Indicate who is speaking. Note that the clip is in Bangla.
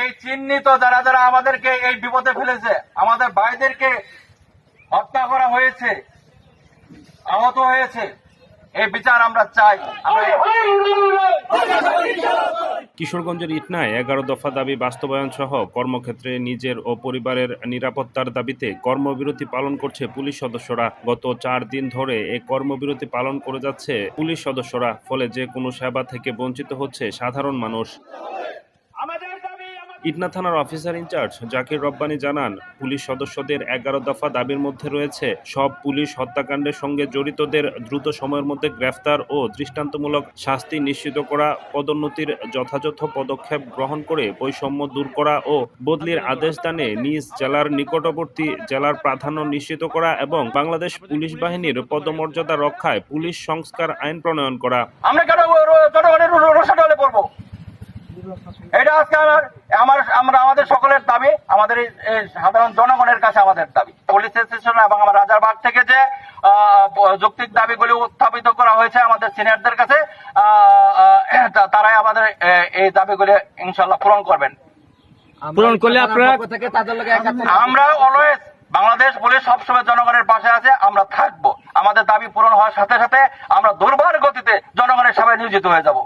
Speaker 1: এই চিহ্নিত যারা যারা আমাদেরকে এই বিপদে ফেলেছে, আমাদের ভাইদেরকে হত্যা করা হয়েছে, আহত হয়েছে, এই বিচার আমরা চাই।
Speaker 2: কিশোরগঞ্জের ইটনায় এগারো দফা দাবি বাস্তবায়ন সহ কর্মক্ষেত্রে নিজের ও পরিবারের নিরাপত্তার দাবিতে কর্মবিরতি পালন করছে পুলিশ সদস্যরা। গত চার দিন ধরে এই কর্মবিরতি পালন করে যাচ্ছে পুলিশ সদস্যরা, ফলে যে কোনো সেবা থেকে বঞ্চিত হচ্ছে সাধারণ মানুষ। ইটনা থানার অফিসার ইনচার্জ জাকির রব্বানি জানান, পুলিশ সদস্যদের এগারো দফা দাবির মধ্যে রয়েছে, সব পুলিশ হত্যাকাণ্ডের সঙ্গে জড়িতদের দ্রুত সময়ের মধ্যে গ্রেফতার ও দৃষ্টান্তমূলক শাস্তি নিশ্চিত করা, পদোন্নতির যথাযথ পদক্ষেপ গ্রহণ করে বৈষম্য দূর করা ও বদলির আদেশ দানে নিজ জেলার নিকটবর্তী জেলার প্রাধান্য নিশ্চিত করা এবং বাংলাদেশ পুলিশ বাহিনীর পদমর্যাদা রক্ষায় পুলিশ সংস্কার আইন প্রণয়ন করা।
Speaker 1: আমরা কেন জনগণের পড়ব? আমার আমাদের সকলের দাবি আমাদের এই সাধারণ জনগণের কাছে আমাদের দাবি। পুলিশ স্টেশন এবং আমার রাজারবাগ থেকে যে যৌক্তিক দাবিগুলি উত্থাপিত করা হয়েছে আমাদের সিনিয়রদের কাছে তারাই আমাদের এই দাবিগুলি ইনশাল্লাহ পূরণ করবেন।
Speaker 3: পূরণ করলে আপনারা
Speaker 1: আমরা অলওয়েজ বাংলাদেশ পুলিশ সবসময় জনগণের পাশে আছে আমরা থাকব। আমাদের দাবি পূরণ হওয়ার সাথে সাথে আমরা দুর্বার গতিতে জনগণের সেবায় নিয়োজিত হয়ে যাব।